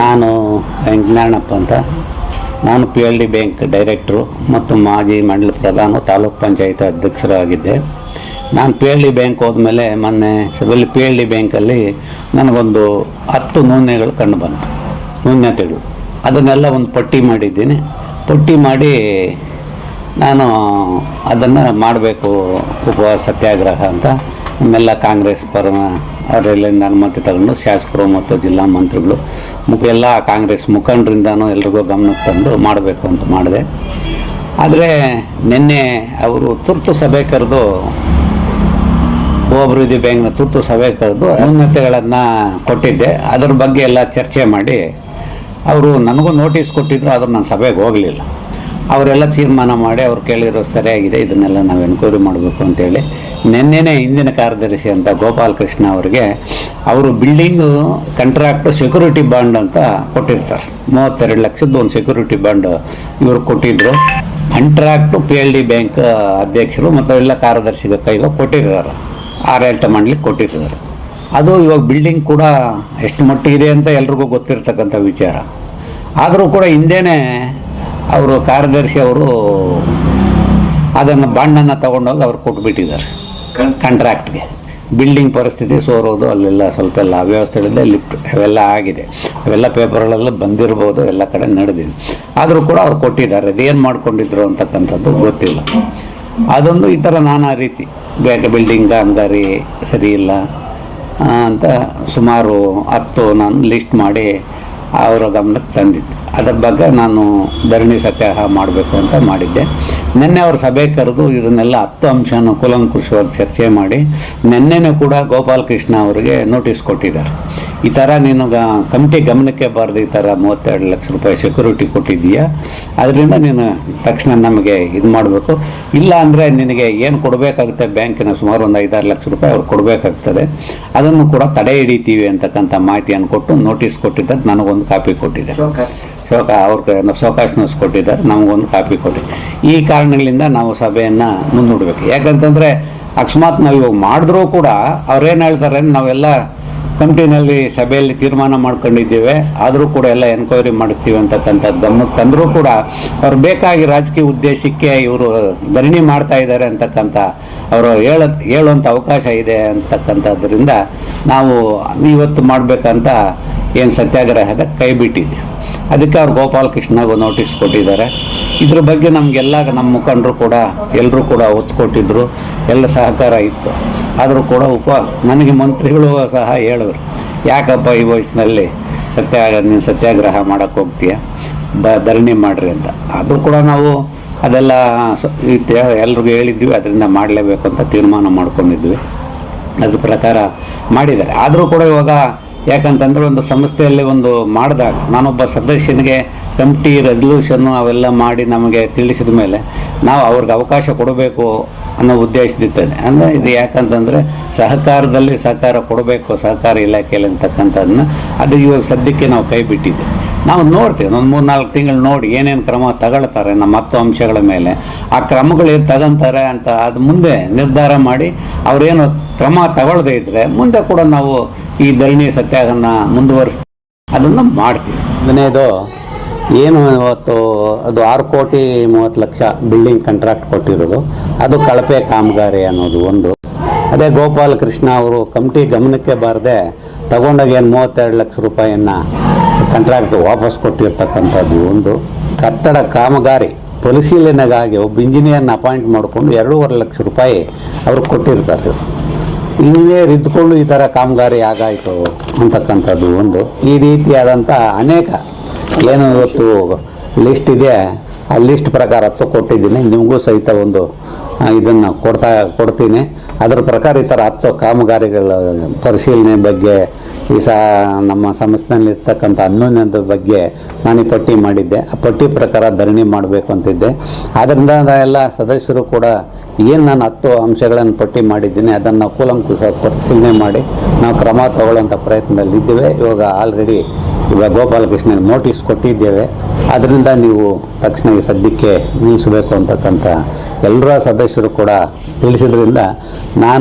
ನಾನು ವೆಂಕಟನಾರಾಯಣಪ್ಪ ಅಂತ. ನಾನು P L D bank director ಮತ್ತು ಮಾಜಿ ಮಂಡಲ ಪ್ರಧಾನ, ತಾಲೂಕು ಪಂಚಾಯತ್ ಅಧ್ಯಕ್ಷರಾಗಿದ್ದೆ. ನಾನು ಪಿ ಎಲ್ ಡಿ ಬ್ಯಾಂಕ್ ಹೋದ್ಮೇಲೆ ಮೊನ್ನೆ ಸಭೆಯಲ್ಲಿ ಪಿ ಎಲ್ ಡಿ ಬ್ಯಾಂಕಲ್ಲಿ ನನಗೊಂದು ಹತ್ತು ನೂನೆಗಳು ಕಂಡು ಬಂತು. ನ್ಯೂನ್ಯತೆಗಳು ಅದನ್ನೆಲ್ಲ ಒಂದು ಪಟ್ಟಿ ಮಾಡಿದ್ದೀನಿ. ಪಟ್ಟಿ ಮಾಡಿ ನಾನು ಅದನ್ನು ಮಾಡಬೇಕು ಉಪವಾಸ ಸತ್ಯಾಗ್ರಹ ಅಂತ ನಮ್ಮೆಲ್ಲ ಕಾಂಗ್ರೆಸ್ ಪರ ಅವರೆಲ್ಲಿಂದ ಅನುಮತಿ ತಗೊಂಡು ಶಾಸಕರು ಮತ್ತು ಜಿಲ್ಲಾ ಮಂತ್ರಿಗಳು ಮುಖ ಎಲ್ಲ ಕಾಂಗ್ರೆಸ್ ಮುಖಂಡರಿಂದನೂ ಎಲ್ರಿಗೂ ಗಮನಕ್ಕೆ ತಂದು ಮಾಡಬೇಕು ಅಂತ ಮಾಡಿದೆ. ಆದರೆ ನಿನ್ನೆ ಅವರು ತುರ್ತು ಸಭೆ ಕರೆದು ಅಭಿವೃದ್ಧಿ ಬ್ಯಾಂಕ್ನ ತುರ್ತು ಸಭೆ ಕರೆದು ಅನುಮತಿಗಳನ್ನು ಕೊಟ್ಟಿದ್ದೆ. ಅದ್ರ ಬಗ್ಗೆ ಎಲ್ಲ ಚರ್ಚೆ ಮಾಡಿ ಅವರು ನನಗೂ ನೋಟಿಸ್ ಕೊಟ್ಟಿದ್ರು, ಆದರೂ ನಾನು ಸಭೆಗೆ ಹೋಗಲಿಲ್ಲ. ಅವರೆಲ್ಲ ತೀರ್ಮಾನ ಮಾಡಿ ಅವ್ರು ಕೇಳಿರೋ ಸರಿಯಾಗಿದೆ, ಇದನ್ನೆಲ್ಲ ನಾವು ಎನ್ಕ್ವೈರಿ ಮಾಡಬೇಕು ಅಂತೇಳಿ. ನಿನ್ನೆನೇ ಹಿಂದಿನ ಕಾರ್ಯದರ್ಶಿ ಅಂತ ಗೋಪಾಲ್ ಕೃಷ್ಣ ಅವರಿಗೆ ಅವರು ಬಿಲ್ಡಿಂಗು ಕಂಟ್ರಾಕ್ಟು ಸೆಕ್ಯೂರಿಟಿ ಬಾಂಡ್ ಅಂತ ಕೊಟ್ಟಿರ್ತಾರೆ. ಮೂವತ್ತೆರಡು ಲಕ್ಷದ ಒಂದು ಸೆಕ್ಯೂರಿಟಿ ಬಾಂಡ್ ಇವರು ಕೊಟ್ಟಿದ್ದರು contract P L D bank ಅಧ್ಯಕ್ಷರು ಮತ್ತು ಎಲ್ಲ ಕಾರ್ಯದರ್ಶಿಗ ಕೈಗೆ ಕೊಟ್ಟಿರ್ತಾರೆ. ಆಡಳಿತ ಮಾಡ್ಲಿಕ್ಕೆ ಕೊಟ್ಟಿರ್ತಾರೆ. ಅದು ಇವಾಗ ಬಿಲ್ಡಿಂಗ್ ಕೂಡ ಎಷ್ಟು ಮಟ್ಟಿಗೆ ಇದೆ ಅಂತ ಎಲ್ರಿಗೂ ಗೊತ್ತಿರ್ತಕ್ಕಂಥ ವಿಚಾರ. ಆದರೂ ಕೂಡ ಹಿಂದೆನೇ ಅವರು ಕಾರ್ಯದರ್ಶಿ ಅವರು ಅದನ್ನು ಬಾಂಡನ್ನು ತಗೊಂಡೋಗಿ ಅವ್ರು ಕೊಟ್ಬಿಟ್ಟಿದ್ದಾರೆ. ಕಾಂಟ್ರಾಕ್ಟ್ಗೆ ಬಿಲ್ಡಿಂಗ್ ಪರಿಸ್ಥಿತಿ ಸೋರೋದು ಅಲ್ಲೆಲ್ಲ ಸ್ವಲ್ಪ ಎಲ್ಲ ಅವ್ಯವಸ್ಥೆಗಳಿಂದ ಲಿಫ್ಟ್ ಅವೆಲ್ಲ ಆಗಿದೆ. ಅವೆಲ್ಲ ಪೇಪರ್ಗಳೆಲ್ಲ ಬಂದಿರ್ಬೋದು ಎಲ್ಲ ಕಡೆ ನಡೆದಿದೆ. ಆದರೂ ಕೂಡ ಅವ್ರು ಕೊಟ್ಟಿದ್ದಾರೆ. ಅದೇನು ಮಾಡ್ಕೊಂಡಿದ್ರು ಅಂತಕ್ಕಂಥದ್ದು ಗೊತ್ತಿಲ್ಲ. ಅದೊಂದು ಈ ಥರ ನಾನಾ ರೀತಿ. ಬೇಗ ಬಿಲ್ಡಿಂಗ್ ಕಾಮಗಾರಿ ಸರಿ ಇಲ್ಲ ಅಂತ ಸುಮಾರು ಹತ್ತು ನಾನು ಲಿಸ್ಟ್ ಮಾಡಿ ಅವರ ಗಮನಕ್ಕೆ ತಂದಿದ್ದೆ. ಅದ್ರ ಬಗ್ಗೆ ನಾನು ಧರಣಿ ಸತ್ಯಾಗ್ರಹ ಮಾಡಬೇಕು ಅಂತ ಮಾಡಿದ್ದೆ. ನಿನ್ನೆ ಅವರು ಸಭೆ ಕರೆದು ಇದನ್ನೆಲ್ಲ ಹತ್ತು ಅಂಶನ ಕೂಲಂಕುಷವಾಗಿ ಚರ್ಚೆ ಮಾಡಿ ನಿನ್ನೆನೂ ಕೂಡ ಗೋಪಾಲಕೃಷ್ಣ ಅವರಿಗೆ ನೋಟಿಸ್ ಕೊಟ್ಟಿದ್ದಾರೆ. ಈ ಥರ ನೀನು ಗ ಕಮಿಟಿ ಗಮನಕ್ಕೆ ಬಾರ್ದು ಈ ಥರ ಮೂವತ್ತೆರಡು ಲಕ್ಷ ರೂಪಾಯಿ ಸೆಕ್ಯೂರಿಟಿ ಕೊಟ್ಟಿದ್ದೀಯಾ? ಅದರಿಂದ ನೀನು ತಕ್ಷಣ ನಮಗೆ ಇದು ಮಾಡಬೇಕು. ಇಲ್ಲ ಅಂದರೆ ನಿನಗೆ ಏನು ಕೊಡಬೇಕಾಗುತ್ತೆ ಬ್ಯಾಂಕಿನ ಸುಮಾರು ಒಂದು ಐದಾರು ಲಕ್ಷ ರೂಪಾಯಿ ಅವ್ರು ಕೊಡಬೇಕಾಗ್ತದೆ. ಅದನ್ನು ಕೂಡ ತಡೆ ಹಿಡಿತೀವಿ ಅಂತಕ್ಕಂಥ ಮಾಹಿತಿಯನ್ನು ಕೊಟ್ಟು ನೋಟಿಸ್ ಕೊಟ್ಟಿದ್ದಾರೆ ನನಗೊಂದು ಕಾಪಿ ಕೊಟ್ಟಿದ್ದಾರೆ. ಶೋಕ. ಅವ್ರಿಗೆ ಸೋಕಾಶ್ನಸ್ ಕೊಟ್ಟಿದ್ದಾರೆ ನಮಗೊಂದು ಕಾಪಿ ಕೊಟ್ಟಿದ್ದಾರೆ. ಈ ಕಾರಣಗಳಿಂದ ನಾವು ಸಭೆಯನ್ನು ಮುಂದೂಡಬೇಕು. ಯಾಕಂತಂದರೆ ಅಕಸ್ಮಾತ್ ನಾವು ಇವಾಗ ಮಾಡಿದ್ರೂ ಕೂಡ ಅವ್ರೇನು ಹೇಳ್ತಾರೆ ನಾವೆಲ್ಲ ಕಮಿಟಿನಲ್ಲಿ ಸಭೆಯಲ್ಲಿ ತೀರ್ಮಾನ ಮಾಡ್ಕೊಂಡಿದ್ದೇವೆ. ಆದರೂ ಕೂಡ ಎಲ್ಲ ಎನ್ಕ್ವೈರಿ ಮಾಡ್ತೀವಿ ಅಂತಕ್ಕಂಥದ್ದು ಗಮನಕ್ಕೆ ತಂದರೂ ಕೂಡ ಅವ್ರು ಬೇಕಾಗಿ ರಾಜಕೀಯ ಉದ್ದೇಶಕ್ಕೆ ಇವರು ಧರಣಿ ಮಾಡ್ತಾ ಇದ್ದಾರೆ ಅಂತಕ್ಕಂಥ ಅವರು ಹೇಳ ಹೇಳುವಂಥ ಅವಕಾಶ ಇದೆ ಅಂತಕ್ಕಂಥದ್ರಿಂದ ನಾವು ಇವತ್ತು ಮಾಡಬೇಕಂತ ಏನು ಸತ್ಯಾಗ್ರಹದ ಕೈ ಬಿಟ್ಟಿದ್ದೆ ಅದಕ್ಕೆ ಅವ್ರು ಗೋಪಾಲಕೃಷ್ಣಗೂ ನೋಟಿಸ್ ಕೊಟ್ಟಿದ್ದಾರೆ. ಇದ್ರ ಬಗ್ಗೆ ನಮಗೆಲ್ಲ ನಮ್ಮ ಮುಖಂಡರು ಕೂಡ ಎಲ್ಲರೂ ಕೂಡ ಒತ್ತು ಕೊಟ್ಟಿದ್ರು. ಎಲ್ಲ ಸಹಕಾರ ಇತ್ತು. ಆದರೂ ಕೂಡ ಉಪ, ನನಗೆ ಮಂತ್ರಿಗಳು ಸಹ ಹೇಳಿದ್ರು ಯಾಕಪ್ಪ ಈ ವಯಸ್ಸಿನಲ್ಲಿ ಸತ್ಯಾಗ ನೀನು ಸತ್ಯಾಗ್ರಹ ಮಾಡೋಕ್ಕೆ ಹೋಗ್ತೀಯ? ಬ, ಧರಣಿ ಮಾಡಿರಿ ಅಂತ. ಆದರೂ ಕೂಡ ನಾವು ಅದೆಲ್ಲ ಎಲ್ರಿಗೂ ಹೇಳಿದ್ವಿ, ಅದರಿಂದ ಮಾಡಲೇಬೇಕು ಅಂತ ತೀರ್ಮಾನ ಮಾಡ್ಕೊಂಡಿದ್ವಿ. ಅದ್ರ ಪ್ರಕಾರ ಮಾಡಿದ್ದಾರೆ. ಆದರೂ ಕೂಡ ಇವಾಗ ಯಾಕಂತಂದ್ರೆ ಒಂದು ಸಂಸ್ಥೆಯಲ್ಲಿ ಒಂದು ಮಾಡಿದಾಗ, ನಾನೊಬ್ಬ ಸದಸ್ಯನಿಗೆ ಕಮಿಟಿ ರೆಸಲ್ಯೂಷನ್ನು ಅವೆಲ್ಲ ಮಾಡಿ ನಮಗೆ ತಿಳಿಸಿದ ಮೇಲೆ ನಾವು ಅವ್ರಿಗೆ ಅವಕಾಶ ಕೊಡಬೇಕು ಅನ್ನೋ ಉದ್ದೇಶದಿದ್ದೇನೆ ಅಂದರೆ ಇದು ಯಾಕಂತಂದರೆ ಸಹಕಾರದಲ್ಲಿ ಸಹಕಾರ ಕೊಡಬೇಕು, ಸಹಕಾರ ಇಲಾಖೆಯಲ್ಲಿ ಅಂತಕ್ಕಂಥದ್ದನ್ನ ಅದು ಇವಾಗ ಸದ್ಯಕ್ಕೆ ನಾವು ಕೈ ಬಿಟ್ಟಿದ್ದೆ. ನಾವು ನೋಡ್ತೀವಿ, ಒಂದು ಮೂರು ನಾಲ್ಕು ತಿಂಗಳು ನೋಡಿ ಏನೇನು ಕ್ರಮ ತಗೊಳ್ತಾರೆ ನಮ್ಮ ಹತ್ತು ಅಂಶಗಳ ಮೇಲೆ. ಆ ಕ್ರಮಗಳು ತಗೊಂತಾರೆ ಅಂತ ಅದು ಮುಂದೆ ನಿರ್ಧಾರ ಮಾಡಿ ಅವರೇನು ಕ್ರಮ ತಗೊಳ್ಳದೇ ಇದ್ದರೆ ಮುಂದೆ ಕೂಡ ನಾವು ಈ ಧರಣಿ ಸತ್ಯಾಗ್ರಹನ ಮುಂದುವರಿಸ್ತೀವಿ ಅದನ್ನು ಮಾಡ್ತೀವಿ. ಹದಿನೈದು ಏನು ಇವತ್ತು, ಅದು ಆರು ಕೋಟಿ ಮೂವತ್ತು ಲಕ್ಷ ಬಿಲ್ಡಿಂಗ್ ಕಾಂಟ್ರಾಕ್ಟ್ ಕೊಟ್ಟಿರೋದು. ಅದು ಕಳಪೆ ಕಾಮಗಾರಿ ಅನ್ನೋದು ಒಂದು. ಅದೇ ಗೋಪಾಲ್ ಕೃಷ್ಣ ಅವರು ಕಮಿಟಿ ಗಮನಕ್ಕೆ ಬಾರದೆ ತಗೊಂಡಾಗ ಏನು ಮೂವತ್ತೆರಡು ಲಕ್ಷ ರೂಪಾಯಿಯನ್ನು ಕಾಂಟ್ರಾಕ್ಟ್ ವಾಪಸ್ ಕೊಟ್ಟಿರ್ತಕ್ಕಂಥದ್ದು ಒಂದು. ಕಟ್ಟಡ ಕಾಮಗಾರಿ ಪರಿಶೀಲನೆಗಾಗಿ ಒಬ್ಬ ಇಂಜಿನಿಯರ್ನ ಅಪಾಯಿಂಟ್ ಮಾಡಿಕೊಂಡು ಎರಡೂವರೆ ಲಕ್ಷ ರೂಪಾಯಿ ಅವ್ರಿಗೆ ಕೊಟ್ಟಿರ್ತಾರೆ. ಇಂಜಿನಿಯರ್ ಇದ್ಕೊಂಡು ಈ ಥರ ಕಾಮಗಾರಿ ಆಗಾಯಿತು ಅಂತಕ್ಕಂಥದ್ದು ಒಂದು. ಈ ರೀತಿಯಾದಂಥ ಅನೇಕ ಏನು ಇವತ್ತು ಲಿಸ್ಟ್ ಇದೆ. ಆ ಲಿಸ್ಟ್ ಪ್ರಕಾರ ಹತ್ತು ಕೊಟ್ಟಿದ್ದೀನಿ ನಿಮಗೂ ಸಹಿತ ಒಂದು ಇದನ್ನು ಕೊಡ್ತಾ, ಕೊಡ್ತೀನಿ. ಅದರ ಪ್ರಕಾರ ಈ ಥರ ಹತ್ತು ಕಾಮಗಾರಿಗಳ ಪರಿಶೀಲನೆ ಬಗ್ಗೆ ಈ ಸಹ ನಮ್ಮ ಸಂಸ್ಥೆಯಲ್ಲಿರ್ತಕ್ಕಂಥ ಅನ್ಯೋನ್ಯದ ಬಗ್ಗೆ ನಾನು ಪಟ್ಟಿ ಮಾಡಿದ್ದೆ. ಆ ಪಟ್ಟಿ ಪ್ರಕಾರ ಧರಣಿ ಮಾಡಬೇಕು ಅಂತಿದ್ದೆ. ಆದ್ದರಿಂದ ಎಲ್ಲ ಸದಸ್ಯರು ಕೂಡ ಏನು ನಾನು ಹತ್ತು ಅಂಶಗಳನ್ನು ಪಟ್ಟಿ ಮಾಡಿದ್ದೀನಿ, ಅದನ್ನು ಕೂಲಂಕುಷವಾಗಿ ಪರಿಶೀಲನೆ ಮಾಡಿ ನಾವು ಕ್ರಮ ತಗೊಳ್ಳೋಂಥ ಪ್ರಯತ್ನದಲ್ಲಿದ್ದೇವೆ ಇವಾಗ ಆಲ್ರೆಡಿ ಇವಾಗ ಗೋಪಾಲಕೃಷ್ಣ ನೋಟಿಸ್ ಕೊಟ್ಟಿದ್ದೇವೆ. ಅದರಿಂದ ನೀವು ತಕ್ಷಣ ಈ ಸದ್ಯಕ್ಕೆ ನಿಲ್ಲಿಸಬೇಕು ಅಂತಕ್ಕಂಥ ಎಲ್ಲರ ಸದಸ್ಯರು ಕೂಡ ತಿಳಿಸಿದ್ರಿಂದ ನಾನು